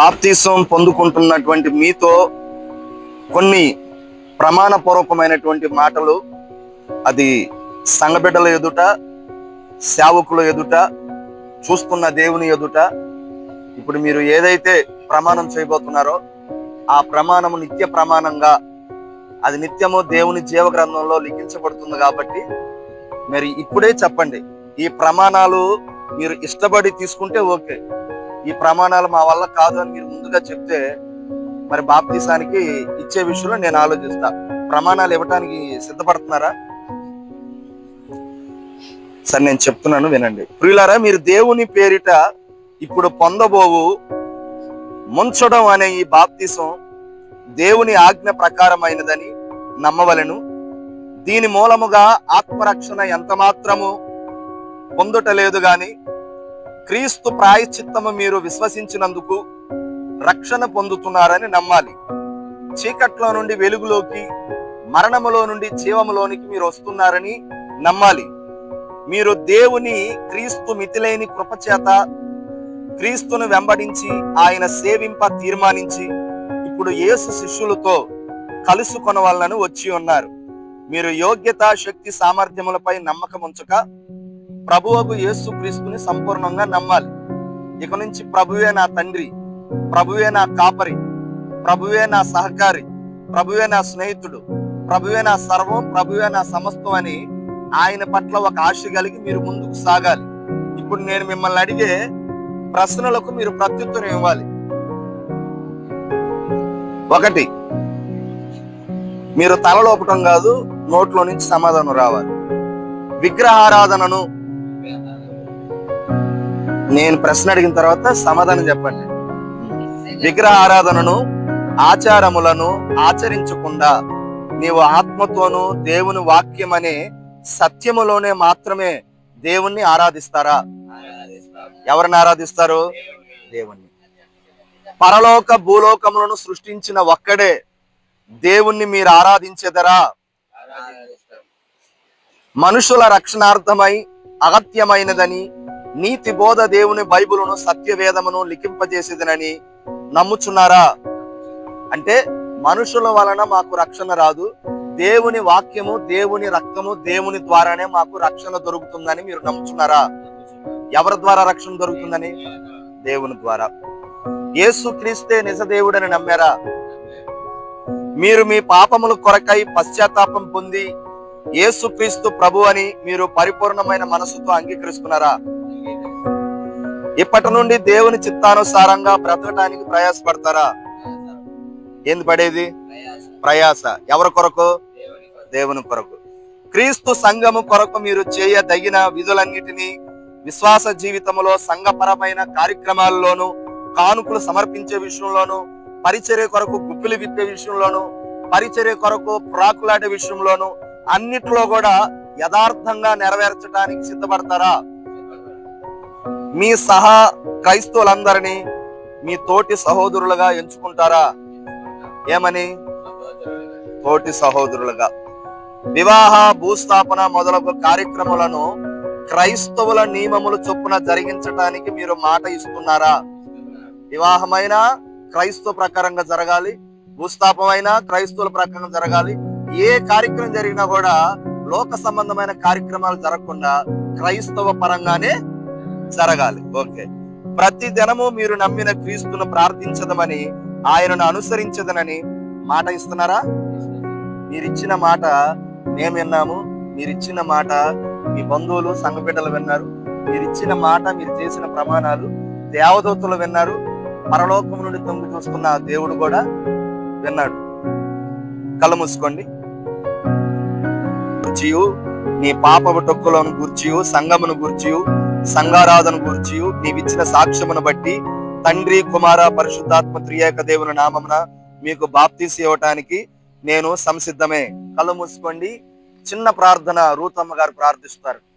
Baptism పొందుకుంటున్నటువంటి మీతో కొన్ని ప్రమాణపూర్వకమైనటువంటి మాటలు. అది సంగబిడ్డల ఎదుట సేవకుల ఎదుట చూస్తున్న దేవుని ఎదుట. ఇప్పుడు మీరు ఏదైతే ప్రమాణం చేయబోతున్నారో ఆ ప్రమాణము నిత్య ప్రమాణంగా అది నిత్యము దేవుని జీవ గ్రంథంలో లిఖించబడుతుంది కాబట్టి మరి ఇప్పుడే చెప్పండి. ఈ ప్రమాణాలు మీరు ఇష్టపడి తీసుకుంటే ఓకే. ఈ ప్రమాణాలు మా వల్ల కాదు అని మీరు ముందుగా చెప్తే మరి బాప్తీసానికి ఇచ్చే విషయంలో నేను ఆలోచిస్తా. ప్రమాణాలు ఇవ్వటానికి సిద్ధపడుతున్నారా? సరే నేను చెప్తున్నాను వినండి. ప్రియులారా మీరు దేవుని పేరిట ఇప్పుడు పొందబోవు ముంచడం అనే ఈ బాప్తీసం దేవుని ఆజ్ఞ ప్రకారమైనదని నమ్మవలెను. దీని మూలముగా ఆత్మరక్షణ ఎంత మాత్రము పొందుటలేదు గాని క్రీస్తు ప్రాయశ్చిత్తము మీరు విశ్వసించినందుకు రక్షణ పొందుతున్నారని నమ్మాలి. చీకట్లో నుండి వెలుగులోకి మరణములో నుండి జీవములోనికి మీరు వస్తున్నారని నమ్మాలి. మీరు దేవుని క్రీస్తు మితిలేని కృపచేత క్రీస్తును వెంబడించి ఆయన సేవింప తీర్మానించి ఇప్పుడు యేసు శిష్యులతో కలుసుకొనవాలని వచ్చి ఉన్నారు. మీరు యోగ్యత శక్తి సామర్థ్యములపై నమ్మకం ఉంచక ప్రభువకు యేసు క్రీస్తుని సంపూర్ణంగా నమ్మాలి. ఇక నుంచి ప్రభువే నా తండ్రి ప్రభువే నా కాపరి ప్రభువే నా సహకారి ప్రభువే నా స్నేహితుడు ప్రభువే నా సర్వం ప్రభువే నా సమస్తం అని ఆయన పట్ల ఒక ఆశ కలిగి మీరు ముందుకు సాగాలి. ఇప్పుడు నేను మిమ్మల్ని అడిగే ప్రశ్నలకు మీరు ప్రత్యుత్తరం ఇవ్వాలి. ఒకటి మీరు తలలోపటం కాదు నోట్లో నుంచి సమాధానం రావాలి. విగ్రహారాధనను నేను ప్రశ్న అడిగిన తర్వాత సమాధానం చెప్పండి. విగ్రహ ఆరాధనను ఆచారములను ఆచరించకుండా నీవు ఆత్మతోనూ దేవుని వాక్యం అనే సత్యములోనే మాత్రమే దేవుణ్ణి ఆరాధిస్తారా? ఎవరిని ఆరాధిస్తారు? దేవుణ్ణి. పరలోక భూలోకములను సృష్టించిన ఒక్కడే దేవుణ్ణి మీరు ఆరాధించెదరా? మనుషుల రక్షణార్థమై అగత్యమైనదని నీతి బోధ దేవుని బైబిలును సత్యవేదమును లిఖింపజేసేదనని నమ్ముచున్నారా? అంటే మనుషుల వలన మాకు రక్షణ రాదు. దేవుని వాక్యము దేవుని రక్తము దేవుని ద్వారానే మాకు రక్షణ దొరుకుతుందని మీరు నమ్ముచున్నారా? ఎవరి ద్వారా రక్షణ దొరుకుతుందని? దేవుని ద్వారా. యేసు క్రీస్తే నిజ దేవుడని నమ్మారా? మీరు మీ పాపముల కొరకై పశ్చాత్తాపం పొంది యేసు క్రీస్తు ప్రభు అని మీరు పరిపూర్ణమైన మనసుతో అంగీకరిస్తున్నారా? ఇప్పటి నుండి దేవుని చిత్తానుసారంగా బ్రతకటానికి ప్రయాసపడతారా? ఏంది పడేది? ప్రయాస. ఎవరి కొరకు? దేవుని కొరకు. క్రీస్తు సంఘము కొరకు మీరు చేయదగిన విధులన్నిటినీ విశ్వాస జీవితంలో సంఘపరమైన కార్యక్రమాల్లోనూ కానుకలు సమర్పించే విషయంలోనూ పరిచర్య కొరకు గుప్పిలు విప్పే విషయంలోనూ పరిచర్య కొరకు ప్రాకులాడే విషయంలోనూ అన్నిట్లో కూడా యథార్థంగా నెరవేర్చడానికి సిద్ధపడతారా? మీ సహా క్రైస్తవులందరినీ మీ తోటి సహోదరులుగా ఎంచుకుంటారా? ఏమని? తోటి సహోదరులుగా. వివాహ భూస్థాపన మొదలగు కార్యక్రమాలను క్రైస్తవుల నియమములు చొప్పున జరిగించటానికి మీరు మాట ఇస్తున్నారా? వివాహమైన క్రైస్తవ ప్రకారంగా జరగాలి భూస్థాపమైన క్రైస్తవుల ప్రకారంగా జరగాలి ఏ కార్యక్రమం జరిగినా కూడా లోక సంబంధమైన కార్యక్రమాలు జరగకుండా క్రైస్తవ పరంగానే జరగాలి. ఓకే. ప్రతి దినము మీరు నమ్మిన క్రీస్తును ప్రార్థించదమని ఆయనను అనుసరించదనని మాట ఇస్తున్నారా? మీరిచ్చిన మాట మేము విన్నాము. మీరిచ్చిన మాట మీ బంధువులు సంఘ విన్నారు. మీరిచ్చిన మాట మీరు చేసిన ప్రమాణాలు దేవదూతలు విన్నారు. పరలోకం నుండి తొంగి చూస్తున్న దేవుడు కూడా విన్నాడు. కళ్ళు మూసుకోండి. గూర్చియు. నీ పాపపు టొక్కులను గూర్చియు సంగమును గూర్చియు సంగారాధన గూర్చియు. నీవిచ్చిన సాక్ష్యమును బట్టి తండ్రి కుమార పరిశుద్ధాత్మ త్రియేక దేవుని నామమున మీకు బాప్తీసి ఇవ్వటానికి నేను సంసిద్ధమే. కళ్ళు మూసుకోండి. చిన్న ప్రార్థన రూతమ్మ గారు ప్రార్థిస్తారు.